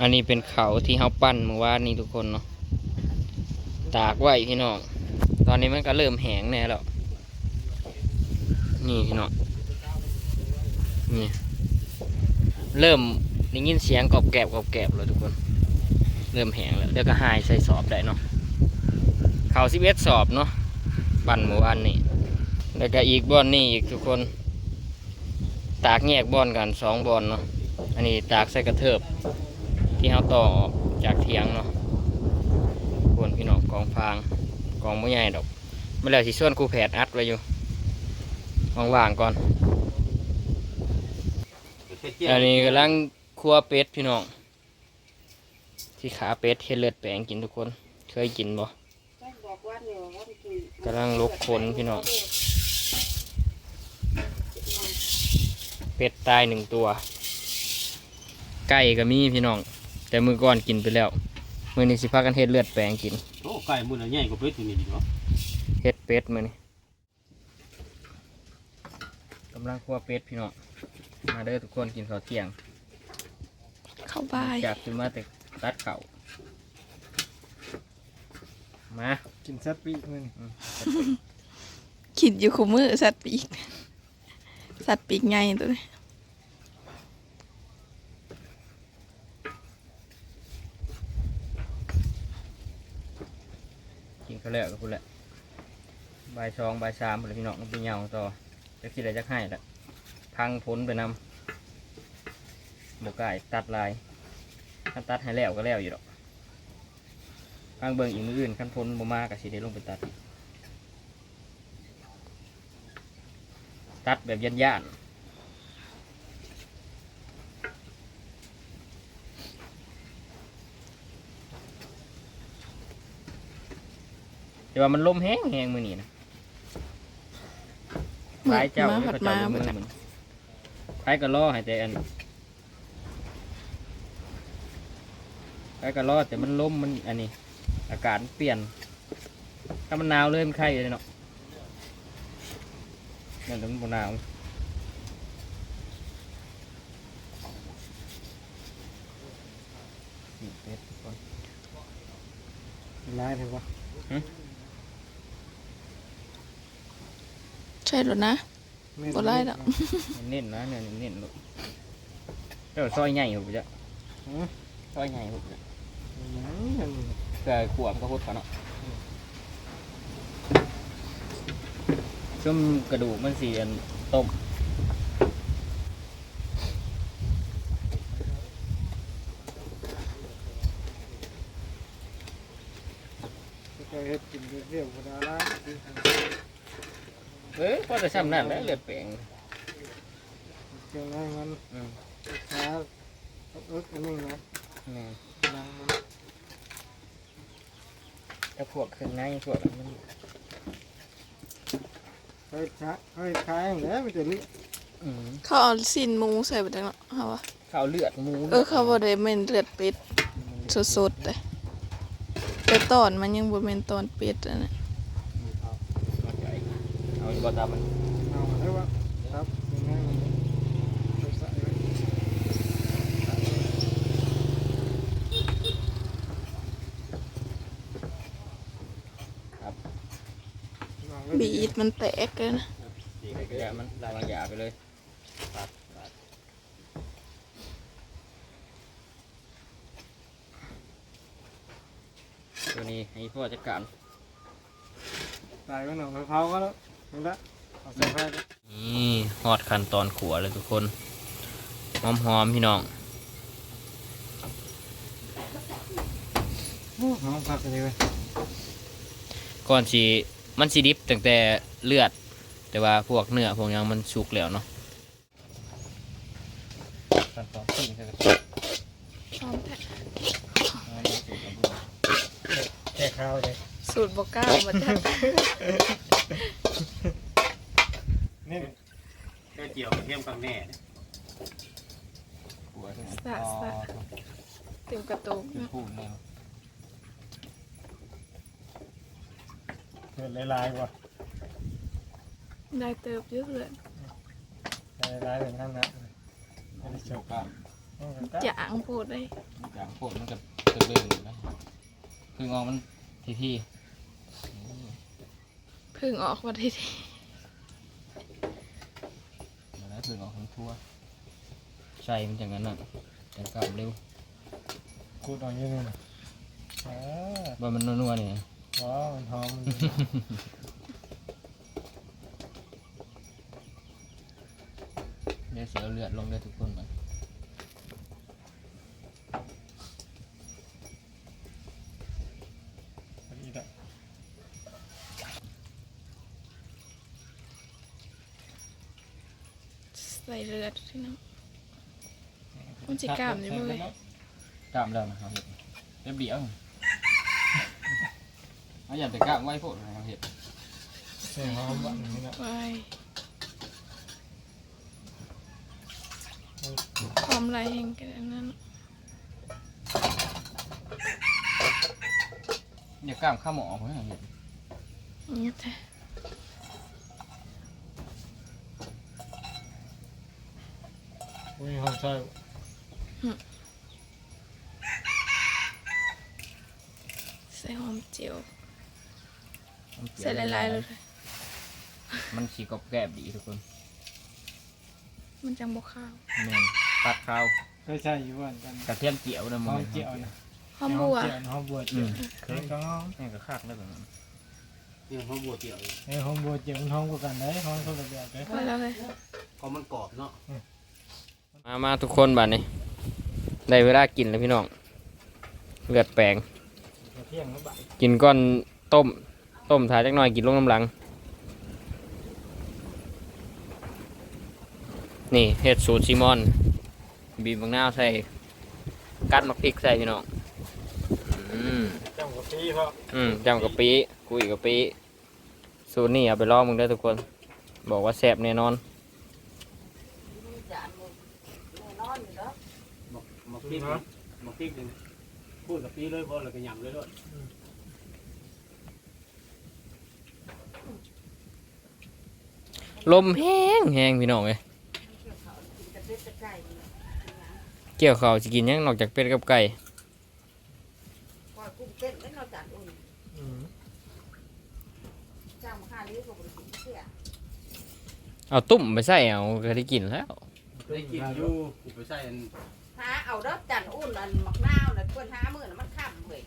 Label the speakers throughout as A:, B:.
A: อันนี้เป็นเขาที่เฮาปั้นเมื่อวานนี้ทุกคนเนาะตากไว้พี่น้องตอนนี้มันก็เริ่มแห้งแน่แล้วนี่พี่น้องนี่เริ่มได้ยินเสียงกรอบแกรบกรอบแกรบแล้วทุกคน เริ่มแห้งแล้วเดี๋ยวก็หายใส่สอบได้เนาะเขาสิบเอ็ดสอบเนาะปั้นเมื่อวานนี้แล้วก็อีกบอนนี่อีกทุกคน ตากแยกบอนกันสองบอนเนาะอันนี้ตากใส่กระเทิบ ที่เขาต่อออกจากเทียงเนาะควรพี่น้องกองฟางกองไม่ใหญ่ดอกไม่แล้วสิส่วนครูแผดอัดไว้อยู่ว่างๆก่อนอันนี้กำลังคั่วเป็ดพี่น้องที่ขาเป็ดเฮ็ดเลือดแปลงกินทุกคน เคยกินบ่กำลังลุกขนพี่น้องเป็ดตายหนึ่งตัว ไก่ก็มีพี่น้อง แต่มือก่อนกินไปแล้ว มือนี้สิพากันเฮ็ดเลือดแปลงกิน
B: โอ้ไก่มือละใหญ่กว่าเป็ดอยู่นี่ดีเนาะ
A: เฮ็ดเป็ดมือนี้กำลังคั่วเป็ดพี่น้องมาเด้อทุกคนกินข้าวเที่ยง
C: เข้าบาย
A: จากขึ้นมาแต่ตัดเข่าวมา
D: กินซัดปีกมัน
A: อืม
C: คิดอยู่คู่มือสัตว์ปีกสัตว์ปีกไงตัวนี้
A: กินข้าวแล้วก็พูดแหละบ่ายสองบายสามเลยพี่น้องมันเป็นเหงาต่อจะคิดอะไรจะให้ละพังพ้นไปนำบกไก่ตัดลายขั้นตัดให้แล้วก็แล้วอยู่ดอกพังเบิ่งอีกมืออื่นขั้นพ้นบมากับสิได้ลงไปตัด ตัดแบบยันย่าน แต่ว่ามันลมแห้งแห้งมือนี่นะหลายเจ้า
C: มา
A: ไม่
C: ผัด
A: เขา
C: มา
A: เจ้า
C: หม
A: มื
C: ด
A: อ
C: น่ะ
A: มันใครก็ล่อให้แต่อันใครก็ล่อแต่มันลมมันอันนี้ อากาศมันเปลี่ยน ถ้ามันหนาวเลยมันไข้เลยเนาะนั่นแต่มันบ่หนาวนี่เป็ดทุกคน
D: ร้ายเถอะวะ
C: ใช่หรอนะบ่ร้ายดอก
A: เน้นนะเนี่ยเน้นลูกเออซอยใหญ่หุบจ้ะซอยใหญ่หุบจ้ะ
D: ยังยัง
A: เพื่อขวบก็พุดเขาเนาะซุ่มกระดูกมันสีอันต้ม
D: เคยเฮ็ดกินเรียบๆพอดาละ
A: เอ้ยพอ จะซ้ำนั่นแหล้วเลือดแปลง
D: เจ้าไรมัน
A: อืม
D: ขาเอิกอันนี้นะ
A: นี่
D: นางมัน
A: ถ้าพวกเครื่องในพวกมัน
D: เคยช้าเคยขายอย่างแล้วมันจะลิ
A: อืม
C: เขาเอาสินหมูใส่ไปได้เนาะเขาว่า
A: ข้าวเลือดหมู
C: เออเขาบ่ได้เป็นเลือดเป็ดสดๆเลยแต่ตอนมันยังบ่เป็นตอนเป็ดอันนั้น
A: เอาใจเอาอี กบ่ตามมัน
D: เอาได้วะครับยังไงมันไปใส่ไว้
C: บีดมันแตกเลยนะ
A: ดีไปก็อย่ามันลาวางยาไปเลยตัดตัดตัวนี้ให้พ่อจัดการ
D: ใส่ไว้หน่อยเผาก็แล้ว นี่ละเอาใส่ไฟไป
A: นี่ฮอดขั้นตอนขัวเลยทุกคนหอมหอมๆพี่น้อง
D: โอ้หอมผักกันเลยเว้ย
A: ก่อนสีมันสีดิบตั้งแต่เลือด แต่ว่าพวกเนื้อพวกหยังมันสุกแล้วเนาะขั้นตอนที่นี่คือ
C: พร้อมแท้
D: แค่ข้าวเลย
C: สูตรบ่กล้าบ่จัก
D: นี่
B: แค่เจียวกระเทียมกับแม่เนี่ย
C: สะสะ เต็มกระตุกนะ
A: พูดเนี่ย
D: เกิดลายๆว่ะ
C: ได้เติบเยอะเลย
D: ลายๆเป็นข้างหน้าไม่ได้โชว์
A: ครับ
C: จางโพดเลย
A: อย่างโคตรมันกับตึกเรื่องอยู่นะคืองอมันทีที
C: เพึ่งออกมาทีที
A: เดี๋ย วนะคืองอทั้งทั่ว ใช่มันอย่างนั้นน่ะแต่กลับเร็ว
D: กูดเอาอย่างนี้นะอ่า
A: ว่ามันนัวๆนี่
D: ว้าวมันหอมมัน
A: เดี๋ยวเสียเลือดลงเลยทุกคนไห
D: มนนี้แหละ
C: ใส่เลือดที่น้อง มันสิกล้ามอยู่บ่เว้ย
A: กล้ามแล้วนะครับเห็ดเรียบเดียวเอาอย่าไปกล้ามไว้โพดนะครับเห็ด
D: เสียงหอมบ้านนี้นะ
C: ไว้ความไรแห่งกันอันนั้น
A: อย่ากล้ามข้ามหมอผมให้เห็ด
C: นี่แท้
D: อุ้ยหอมใช่
C: ใส่หอมเจียว
A: มันเกี่ยว
C: ใส่หลายๆเลย
A: มันสีกรอบแกรบดีทุกคน
C: มันจังบกข้าว
A: แม่นตัดข้าว
D: ก็ใช่อยู่บ้านกัน
A: กระเทียมเจียวนะ
D: ห
A: มึ
D: องมเจียวนะ
C: หอมบัว
D: เจียวหอมบัว
A: อื
D: เจียว
A: ม
D: เค้กก็หอม
A: แม่งก็คักได้แบบนั้น
B: นี่เขาบัวเกี่ยวอยู่
D: ไอ้หอมบัวเจียวมันหอมกว่ากันได้หอมคนละแบบเลย
C: พอแล้วเลย
B: ก็มันกรอบเนาะ
A: มามาทุกคนบัดนี้ได้เวลากินแล้วพี่น้องเลือดแปลงกินก้อนต้ม ต้มถ่ายจักหน่อยกินลงน้ำหลัง นี่เห็ดสูตรซิมอน บีบบางนาวใส่ กัดมักพริกใส่พี่น้องอืม
D: จังกะปีพราะ
A: อืมจำกะปิกุยกะปิสูตรนี่เอาไปลองมึงได้ทุกคน บอกว่าแซ่บแน่นอน
B: มักมักพริกมักพริกหนึ่งพูดกับปีเลยบ่แล้วก็ยำเลยด้วย
A: ลมแห้งแห้งพี่น้องเลยเกี่ยวเขาวจะกินหยังนอกจากเป็ดกับไก่
E: ปล่อยกุ้งเต้นแล้วเราจัดอุ่น
D: อืม
E: จ้างมาค่าเลี้ยงก็บริสุทธิ์เสีย
A: เอาตุ่มไปใส่เอาก็ได้กินแล้ว
B: ได้กินอยู่อุปใส่อัน
E: หาเอาดอกจันอุ่นอันมักนาวน่ะควรหามื้อน่ะมันค่ำเว้ย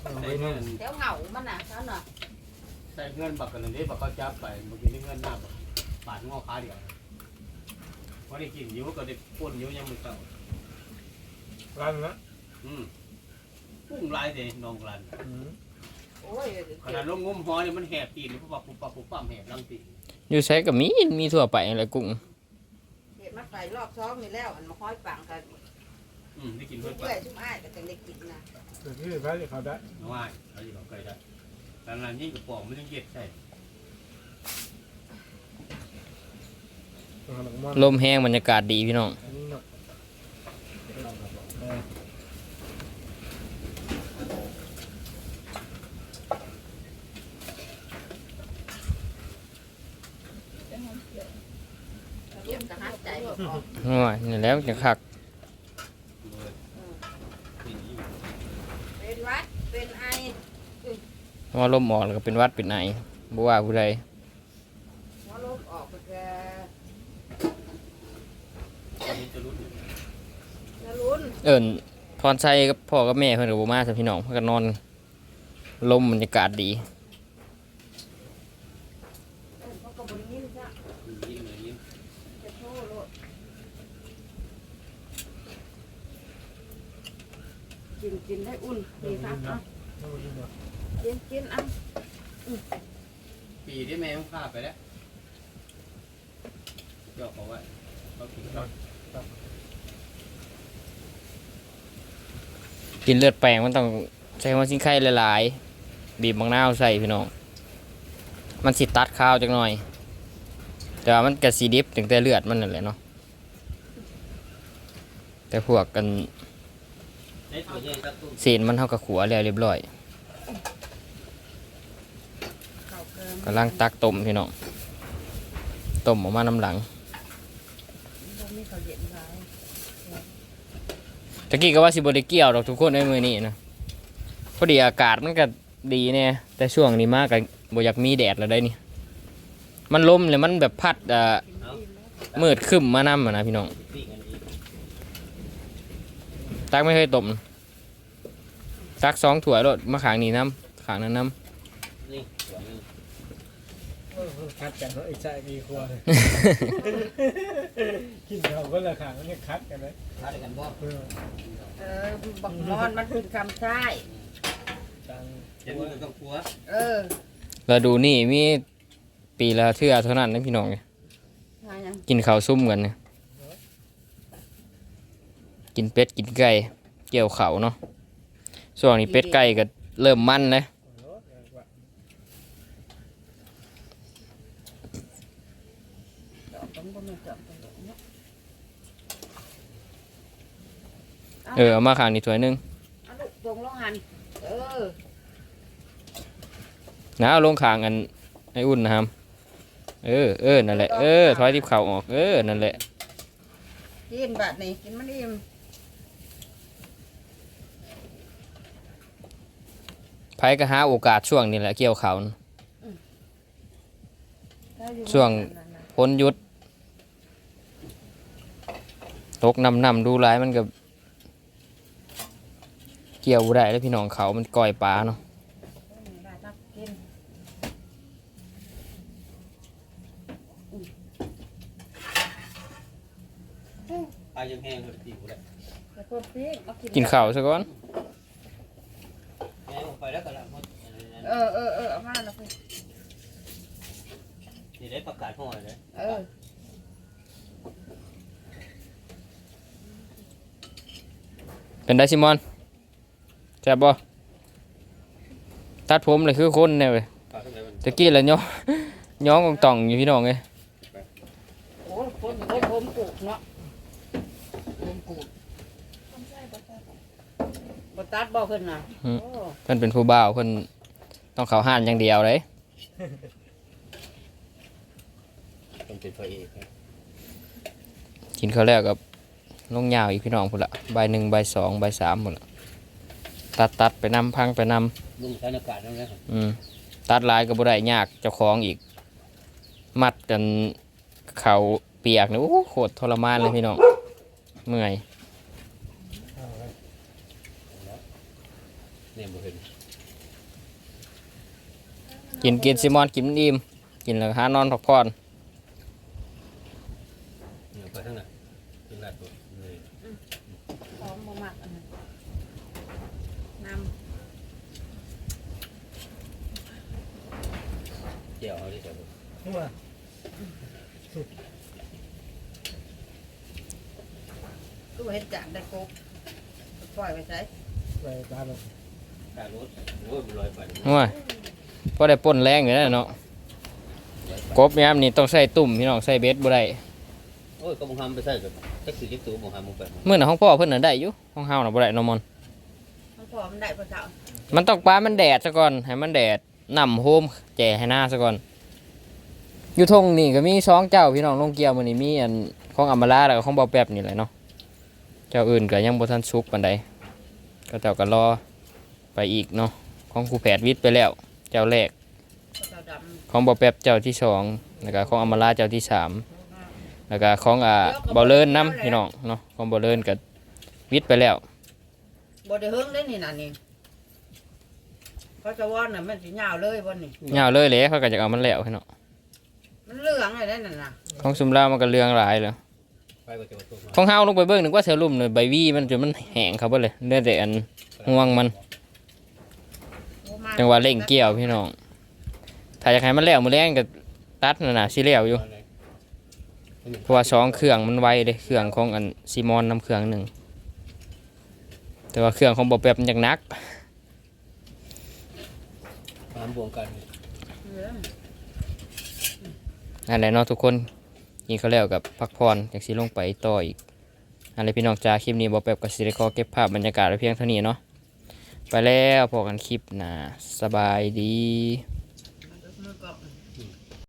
D: เอา
B: ใส่
D: ไว้
B: เงิ
D: นั่น
B: น
E: แถวเหงามันน่ะเขาน่ะ
B: ใส่เงินบักกันนี่บักเขาจับไปเมื่อกี้นี่เงินหน้าบักปาดงอขาเดียวพอได้กินอยู่ก็ได้ป่นอยู่ยังไม่เต่า
D: ร้านละ
B: อืมพุ่งลายเลยน้องรัน
D: อืม
E: โอ้ย
B: ขนาดลงงมหอนี่มันแหบตีนปุ๊บปั๊บปุ๊บปั๊บปุ๊บปั๊บแหบลังตีน
A: อยู่ใช้กับมีมีทั่วไปอะไรกุ้ง
E: เห็ดมาใส่รอบซ้อมนี่แล้วอันมาห้อยปังกัน
B: อืมได้กินเพื่อนไป
E: เพื่อยชุ่มอ้ายก็จังได้กินนะ
D: เดี๋ยวที่ไปเขาได้
B: น้องอ้ายเขาอยู่กับใครได้แต่ละยิ่งกระป๋องมันยังเย็ดใช่
D: ตัวหลังมัน
A: ลมแห้งบรรยากาศดีพี่น้อง
D: อันนี้เนาะเออ
E: เยี่ยมกระหัดใจบอกออก
A: โอ้ยนี่แหล้วจะคัก
E: เป็นหวัดเป็นไอ
A: เพราะว่าลมออกแล้วก็เป็นหวัดเป็นไอบ่ว่าผู้ใด
E: หัวลมออกก็จะ
B: อันนี้จะรู้อยู่
E: จะลุ้น
A: เอิ้นพรชัยกับพ่อกับแม่เพิ่นก็บ่มาซะพี่น้องเพิ่นก็นอน ลมบรรยากาศดี
E: เออเขาก็บริยินจ้ะ
B: ยิ้มเลยยิ้ม
E: จะโชว์โลดกินกินได้อุ่นดีครับ อะ
D: เอาไว้เนาะ
E: กินกินอะ
B: ปีที่แม่ต้องพาไปแล้วเจ้าเขาไว้เขากินก่อน
A: กินเลือดแปลงมันต้องใช้หัวชิ้นไข่หลายๆ บีบบางนาวใส่พี่น้อง มันสิตัดข้าวจักหน่อย แต่ว่ามันกะสีดิบถึงแต่เลือดมันนั่นแหละเนาะ แต่พวกกัน เศษมันเท่ากับขัวแล้วเรียบร้อย
E: ข้าวเกิน
A: กำลังตักต้มพี่น้องต้มออกมาน้ำหลัง
E: ตะ
A: กี้ก็ว่าสิบ่ได้เกี่ยวดอกทุกคนในมือนี้นะพอดีอากาศมันก็ดีแน่แต่ช่วงนี้มากก็บ่อยากมีแดดแล้วได้นี่ มันลมเลยมันแบบพัดอ่ามืดคึ้มมานำอะนะพี่น้อง ตักไม่เคยตบตักสองถ้วยรถมาขางนี้น้ำขางนั้นน้
B: นี่ส่วนหนึง
D: คัดกันเนาะไอ้ใจมีครัวเลยกินเขาก็ละขางมันจะคัดกันเลย
B: ทานกันบ่
D: เออ
E: เออบักมอนมันคือคำใช้
D: จัง
B: เห็นมันต้องกลัว
E: เออำ
A: แล้วดูนี่มีปีละเทื่อเท่านั้นนะพี่น้องเนี่ย
E: หายัง
A: กินข้าวซุ่มกันเนี่ย กินเป็ดกินไก่เกี่ยวเขาวเนาะช่วงนี้เป็ดไก่ก็เริ่มมันเลย
D: โอ้โห
E: ดอกผมก็ไม่จบตรงนี้เนาะ
A: เออเอามาขางนี้ถ้วยหนึง
E: เอาลูกตรงลงหันเออ
A: นะเอาลงขางอันไอ้อุ่นนะครับเออเออนั่นแหละเออถอยทิพเข่าออกเออนั่นแหละ
E: กินบาดนี่กินมันอิ่ม
A: ไผก็หาโอกาสช่วงนี้แหละเกี่ยวเขาวน่ะ
E: ได้อยู่
A: ช่วง
E: นั่นน่ะ
A: พ้นหยุด ตกนำนำดูร้ายมันก็ เกี่ยวบ่ได้แล้วพี่น้องเขามันก่อยปลาเนาะ
E: ได้ครับกิน
B: ปลายังแห้งเลยตีกูเลย
E: แต่พวกพี่มากิน
A: กินข้าวซะก่อน
B: แห้งออกไปแล้วก็ละหมดอันนั้น
E: เออเออเออเอามาแล้วพี่
B: นี่ได้ประกาศห้อยเลย
E: เออ
A: เป็นได้ซิมอนแซ่บบ่ตัดผมเลยคือคนเนี่ยเว้ย
B: ปลาทั้งหลายมัน
A: ตะกี้แล้วย้องย้องกองต่องอยู่พี่น้องเอ้ย
E: โอ้ยคนโอ้ยผมปลูกเนาะผมปลูกบ่ตัดบ่ขึ้นน่ะโอ้
A: เพิ่นเป็นผู้บ่าวเพิ่น ต้องเข้าห้านอย่างเดียวเลย
B: ต้องเป็นพระเอกนะ
A: กินข้าวแล้วกับลงยาวอีกพี่น้องพุ่นละใบหนึ่งใบสองใบสามพุ่นละตัดตัดไปนำพังไปนำ
B: ลุงสถานการณ์นั่นแหละ
A: อืมตัดลายก็บ่ได้ยากเจ้าของอีก มัดกันเขาเปียกนี่โอ้โหโคตรทรมานเลยพี่น้องเมื่อย
D: เอาไว้
B: เนี่ยบ่เห็น
A: กินกินซิมอนกินอิ่มกินแล้วหานอนพักผ่อน
B: เนี่ยไปทั้งนั้นเป็นลาดตัวเลย
E: ของบ่มักอันนั้นน้
B: เกี่ยวเอาดิจ้ะ
D: หัวำ
E: ตู้เฮ็ดจานได้กบปล่อยไปใช้
D: ไปตามมัน
B: การรถโอ้ยมันลอยไป
A: โอ้ย พอได้ป่นแรงอยู่แล้วเนาะกบยามนี่ต้องใส่ตุ่มพี่น้องใส่เบ็ดบ่ได้
B: โอ้ยก็บ่ทำไปใส่กับจักสิจักตัวบ่ทำมึงไป
A: มื้อน่ะห้องพ่อเพิ่นน่ะได้อยู่ห้องเฮาน่ะบ่ได้เนอมอน
E: มันพอมันได้พอเช้า
A: มันต้องปลามันแดดซะก่อนให้มันแดดนำโฮมแจ่ให้หน้าซะก่อนอยู่ทงนี่ก็มีสองเจ้าพี่น้องลงเกี่ยวมื้อนี้มีอันของอำมาลาแล้วก็ของบ่าวแป๊บนี่แหละเนาะเจ้าอื่นก็ยังบ่ทันสุกปานใดก็เจ้าก็รอไปอีกเนาะของครูแผดวิทย์ไปแล้ว เจ้าแรก
E: พอเช้าดำ
A: ของบ่าวแป๊บเจ้าที่สองแล้วก็ของอำมาลาเจ้าที่สามแล้วก็ของอ่าบ่าวเลินนํพี่น้องเนาะของบ่าวเลินก็วิทย์ไปแล้ว
E: บ่ได้เฮิงได้นี่น่ะนี่เขาจะว่อนน่ะมันสิยาวเลยบ่นี่
A: ยาวเลยแหละเขาก็จะเอามันแล้วพี่น้อง
E: มันเหลืองเลยได้นั่นน่ะ
A: ของซุมลาวมันก็เรื่องหลายแล้ว
B: ไปก็จะมาตัวมา
A: ของเฮาลงไปเบิ่งนึกว่าเสือลุ่มเลยใบวีมันจนมันแห้งเขาเบิดเลยเหลือแต่อันห่วงมัน
E: โอ้มา
A: จังหวะเร่งเกี่ยวพี่น้อง ถ้าอยากให้มันแล้วมือแรงก็ตัดน่ะนะสิแล้วอยู่ เพราะว่าสองเครื่องมันไวเลยเครื่องของอันซีมอนนำเครื่องหนึ่ง แต่ว่าเครื่องของบอแป๊บมันยังหนัก
B: ตามบวงกัน
E: เหลือง
A: อันไหนเนาะทุกคนกินเขาวแล้วกับพักผ่อนอยากสิลงไปต่ออีกอันไรพี่น้องจ้าคลิปนี้บอแป๊บกับสิริคอเก็บภาพบรรยากาศไว้เพียงเท่านี้เนาะ ไปแล้วพอกันคลิปหนะสบายดี